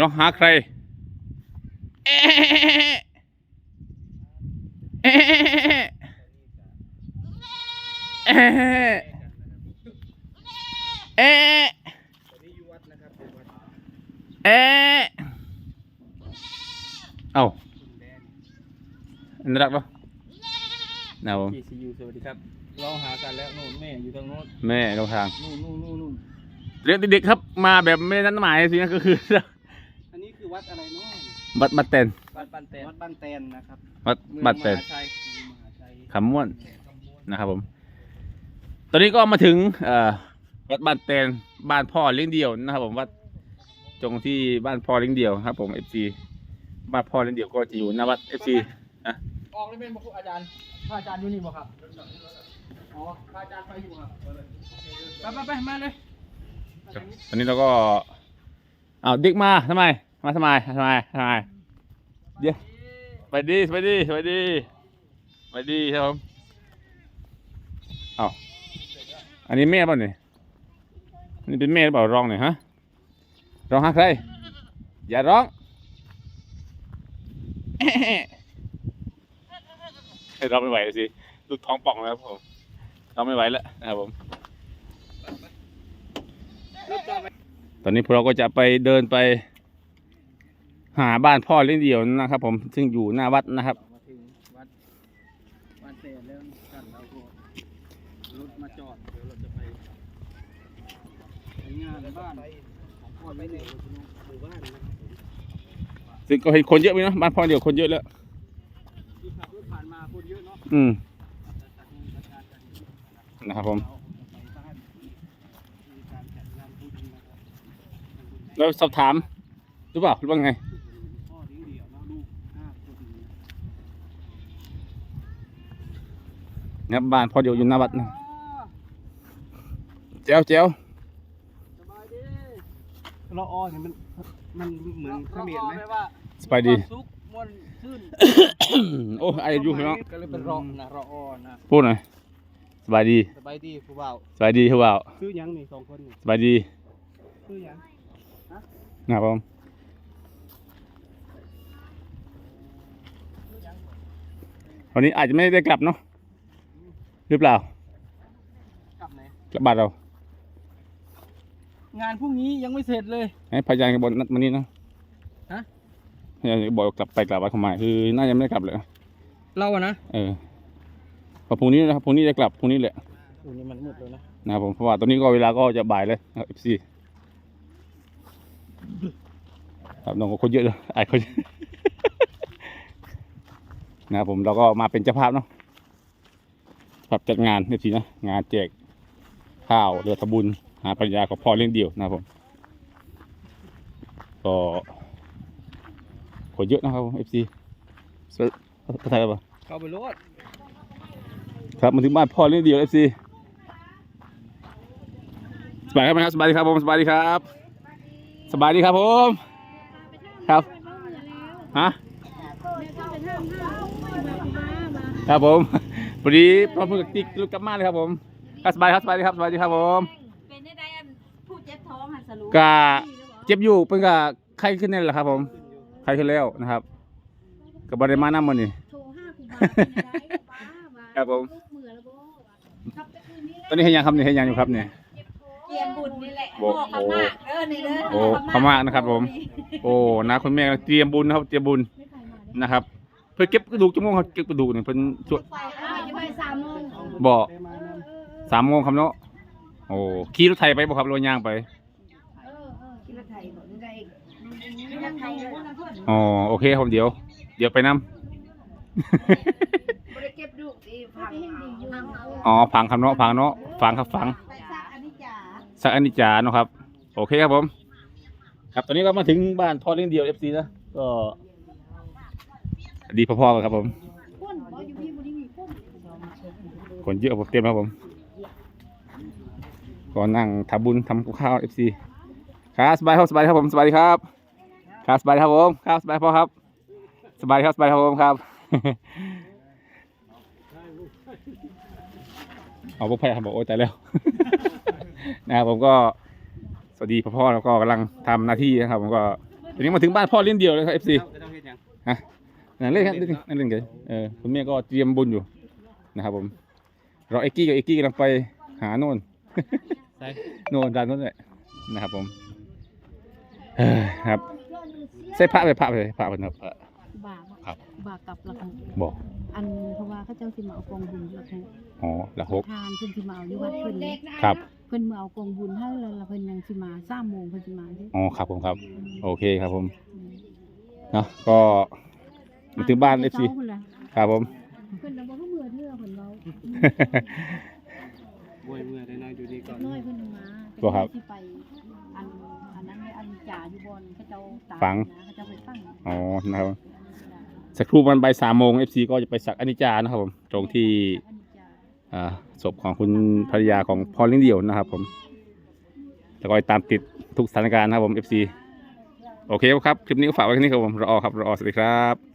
ลองหาใครเอ๊ะเอ๊ะเอ๊ะเอ๊ะตอนนี้อยู่วัดนะครับอยู่วัดเอ๊ะเอ้าคุณแดนอันรักปะนะครับผม GCU สวัสดีครับ เราหากันแล้วโน่นแม่อยู่ทางโน้นแม่เราทาง นู่นนู่นนู่นนู่น เรียกเด็กๆครับมาแบบไม่ได้นัดหมายสินะก็คืออันนี้คือ วัดอะไรเนาะบัดบัดเตนวัดบ้านแตนวัดบ้านแตนนะครับบัดเมืองบัดเตนมหาชัยเมืองมหาชัยขำม่วนนะครับผม ตอนนี้ก็มาถึงเอ่อวัดบ้านเตนบ้านพ่อเลี้ยงเดี่ยวนะครับ ผมวัดตรงที่บ้านพ่อเลี้ยงเดี่ยวครับ ผมเอฟซีบ้านพ่อเลี้ยงเดี่ยวก็จะอยู่หน้าวัดเอฟซีออกเลยเป็นอาจารย์พระอาจารย์อยู่นี่บ่ครับอ๋อพระอาจารย์ไปอยู่ครับไปไปไปมาเลย ตอนนี้เราก็เอาวเด็กมาทำไม มาทำไมทำไมทำไมเดี๋ยวไปดีไปดีไปดีไปดีครับผมเอาอันนี้แม่ป่ะเนี่ยอันนี้เป็นแม่หรือเปล่าร้องเนี่ยฮะร้องหาใครอย่าร้องเราไม่ไหวสิลูกท้องป่องแล้วครับผมเราไม่ไหวแล้วนะครับผมตอนนี้พวกเราก็จะไปเดินไป หาบ้านพ่อเลี้ยงเดี่ยวนะครับ ผมซึ่งอยู่หน้าวัดนะครับมาถึงวัดบ้านแตนแล้วกันเราก็รถมาจอดเดี๋ยวเราจะไปไปงานบ้านของพ่อไม่ได้หมู่บ้านนะครับซึ่งก็เห็นคนเยอะไปเนอะบ้านพ่อเดี่ยวคนเยอะแล้วที่ขับรถผ่านมาคนเยอะเนาะอืมนะครับผมเราไปบ้านมีการจัดงานบุญนะครับแล้วสอบถามหรือเปล่าหรือว่าไง พ่อเลี้ยงเดี่ยวเนาะลูกห้าคนเนี่ยนะครับบ้านพ่อเดี่ยวอยู่หน้าวัดนะเจ้าเจ้าสบายดีเราอ้อเนี่ยมันมันเหมือนเขมรไหมสบายดีซุกมวนขึ้นโอ้ไอ้อยู่เนาะก็เลยเป็นรอนะรออ้อนะพูดหน่อยสบายดีสบายดีผู้บ่าวสบายดีคือเปล่าซื้อหยังนี่สองคนนี่สบายดีซื้อหยังนะครับผมวันนี้อาจจะไม่ได้กลับเนาะ หรือเปล่า กลับไหนกลับบ้านเรางานพรุ่งนี้ยังไม่เสร็จเลยให้พยานกับบนนัดมานี่เนาะฮะ พยานก็บอกกลับไปกลับมาทำไมคือน่าจะไม่ได้กลับเลยเราอะนะเออพอพรุ่งนี้นะครับพรุ่งนี้จะกลับพรุ่งนี้แหละอู้นี่มันมืดเลยนะนะครับผมเพราะว่าตอนนี้ก็เวลาก็จะบ่ายแล้วนะครับ FC ครับน้องก็คนเยอะเลยไอ้คนนะครับผมเราก็มาเป็นเจ้าภาพเนาะ ครับจัดงาน FC นะงานแจกข้าวเรือทำบุญหาปัญญาของพ่อเลี้ยงเดี่ยวนะครับผมก็คนเยอะนะครับผม FC ภาษาอะไรบ้างเข้าไปรถครับมาถึงบ้านพ่อเลี้ยงเดี่ยว FC สบายครับสบายดีครับผมสบายดีครับ สบายดีครับผมครับฮะครับผม พอดีพ่อเพิ่งติ๊กลูกกลับมาเลยครับผมครับสบายครับสบายดีครับสบายดีครับผมเป็นได้ได้อันผู้เจ็บท้องหันสรุปกะเจ็บอยู่เป็นกะไข้ขึ้นนี่แหละครับ ผมไข้ขึ้นแล้วนะครับกับบริมาน้ำมันนี่โทรห้าครูบาเป็นได้ป้ามาครับผมลูกมือแล้วบ่ครับแต่คืนนี้ตอนนี้เห็นยังครับเนี่ยเห็นยังอยู่ครับเนี่ยเกียนบุญนี่แหละโอ้พ่อขมากเออนี่เด้อโอ้ขมากนะครับ ผม โอ้นะคุณแม่เตรียมบุญนะครับ เตรียมบุญไม่ใครมาเนี่ยนะครับ เพื่อเก็บกระดูกจมูกครับเก็บกระดูกเนี่ยเพิ่นช่วย ไปอ้าวจะไปสามโมงบ่ได้มานำสามโมงครับเนาะโอ้ขี่รถไถไปบ่ครับรถย่างไปเออเออกินละไทยบ่ได้กินละไทยเลยนะเพื่อนอ๋อโอเคครับผมเดี๋ยว เดี๋ยวไปนํบ่ได้เก็บดูอีพังเอาอ๋อฟังครับเนาะฟังเนาะฟังครับฟังไปซักอันนี้จ๋าสักอันนิจจาเนาะครับ โอเคครับผม ครับตอนนี้ก็มาถึงบ้านพ่อเลี้ยงเดียวเอฟซีนะก็ ดีพอๆกันครับผม พุ่นบ่อยู่พี่บ่ได้มีพุ่น คนเยอะผมเต็มครับผม ก็นั่งทำบุญทำกับข้าวเอฟซีครับสบายครับสบายครับผมสบายดีครับครับสบายครับผมครับสบายพ่อครับสบายครับสบายครับผมครับเอาพวกแพ้ครับอกโอ้ยตายแล้วนะครับผมก็สวัสดีพ่อพ่อแล้วก็กำลังทำหน้าที่นะครับ ผมก็ทีนี้มาถึงบ้านพ่อเลี้ยงเดี่ยวเลยครับเอฟซีฮ็ดหยังนั่นเล่นครับเล่นนั่นเล่นกันเออคุณแม่ก็เตรียมบุญอยู่นะครับผม รอเอ็กกี้กับเอ็กกี้กำลังไปหาโน่นใส่โน่นด้านโน้นแหละนะครับผมเอ้ยครับใส่พระไปพระไปพระไปนะครับพระบาครับบากลับละคงบอกอันเพราะว่าเขาเจ้าสิมาเอากองบุญละคงอ๋อละหกทานเพิ่นสิมาเอาอยู่วัดเพิ่นเลยครับเพิ่นมาเอากองบุญให้แล้วแล้วเพิ่นยังสิมา3โมงเพิ่นสิมาเด้อ๋อครับผมครับ โอเคครับผมเนาะก็มาถึงบ้านเอฟซีเพิ่นล่ะครับผม เพิ่นน่ะบ่รู้เมื่อเทื่อเพิ่นเว้าบวยเมื่อได้นั่งอยู่นี่ก่อนน้อยเพิ่นมาบ่ครับ สิไปอันอันนั้นอันจ่าอยู่บนเขาเจ้าตายฝังนะเขาเจ้าไปฟังอ๋อนะครับสักครู่มันบ่ายสามโมงเอฟซีก็จะไปสักอนิจจานะครับผมตรงที่อันจ่าอ่าศพของคุณภรรยาของพอลลิงเดียวนะครับผมแล้วก็ตามติดทุกสถานการณ์นะครับผม FC โอเคครับ คลิปนี้ก็ฝากไว้แค่นี้ครับผมรอครับรอสวัสดีครับ